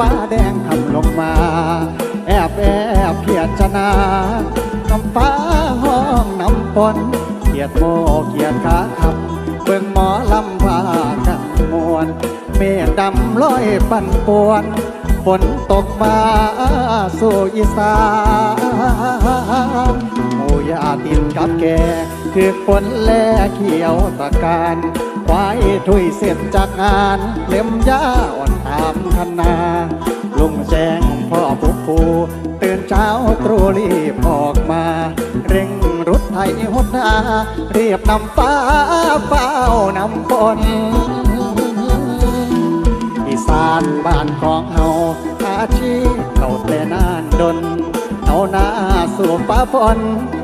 ฟ้าแดงทำลงมา แอบแอบเขียดชนะคำฟ้าห้องน้ำปนเขียดโมเขียดขาขับ เบิ่งหมอลำพากันมวนเมฆดำลอยปั่นป่วนฝนตกมาสู่อีสานหมูยาตินกับแก คือฝนแลเขียวตะการควายถุยเสร็จจากงาน เล็มยาอ่อนตามคันนาลุงแจ้งพ่อผู้ผู้ตื่นเช้าตรู่รีบออกมา เร่งรุดไทยหดนาเรียบนำฟ้าเฝ้านำฝนอีสานบ้านของเฮาอาชีพเก่าแต่นานดนเอาหน้าสู่ฟ้าฝน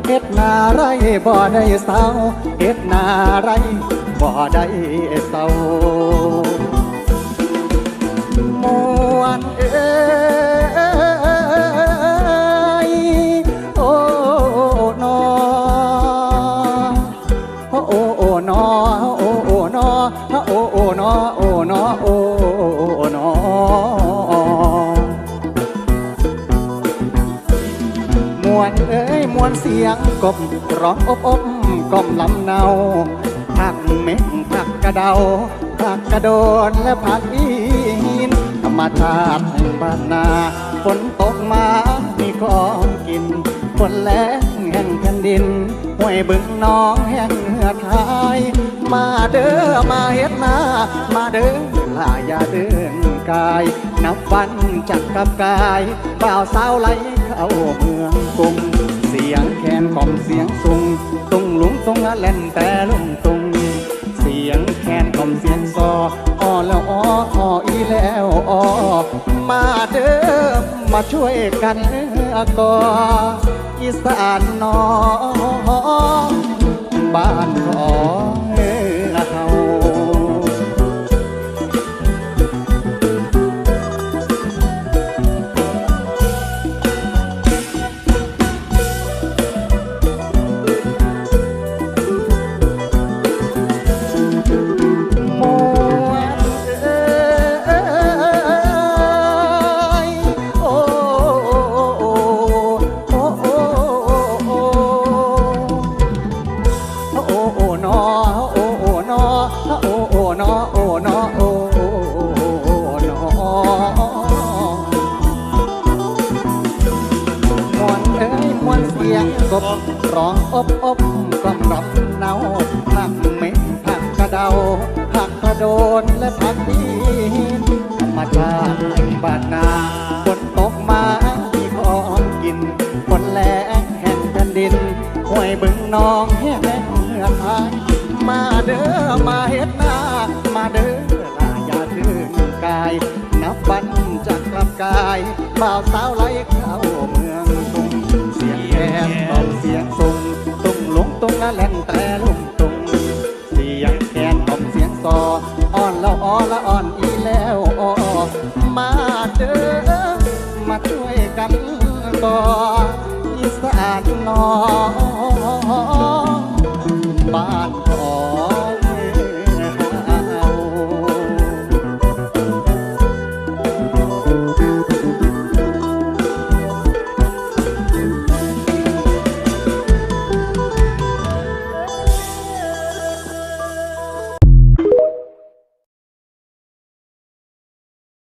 เฮ็ด นาไรบ่ได้เศร้าเฮ็ดนาไรบ่ได้เศร้า วน เอ้ยมวนเสียงกบร้องอบอบกล่อมลำเนาผักเม็ดผักกระเดาผักกระโดนและผักอีหินธรรมชาติแห่งบ้านนาฝนตกมามีของกินฝนแรงแห่งแผ่นดินห้วยบึงน้องแห่งเหือไทยมาเด้อมาเฮ็ดนา มาเด้อลาอย่าเดิน กาย นับวันจักกับกายบ่าวสาวไหลเข้าเมืองกรุงเสียงแคนกล่อมเสียงสุงตุงลุงตุงละเล่นแต่ลุงตุง เสียงแคนกล่อมเสียงซออ้อแล้วอ้ออ้ออีแล้วอ้อมาเด้อมาช่วยกันก่ออีสานนอบ้ นอโอโอนอโอโอนอโอนอโอโอนอมวนเอ้ยมวนเสียงกบร้องอบอบกล่อมรับเนาผักเม็ดผักกระเดาผักกระโดนและผักดีธรรมชาติแห่งบ้านนาฝนตกมามีของกินฝนแรงแห่งแผ่นดินห้วยบึงนองแห้ง อทายมาเด้อมาเฮ็ดนามาเด้อลาอย่าถึงกาย นับวันจะกลับกายบ่าวสาวไหลเข้าเมืองกรุงเสียงแคนเบาเสียงสุงตุงหลงตุงละแล่นแต่ลุงตุงเสียงแคนกล่อมเสียงซออ่อนละอ้อละอ่อนอีแล้วอ้อมาเด้อมาช่วยกันก่ออีสานนอ 花。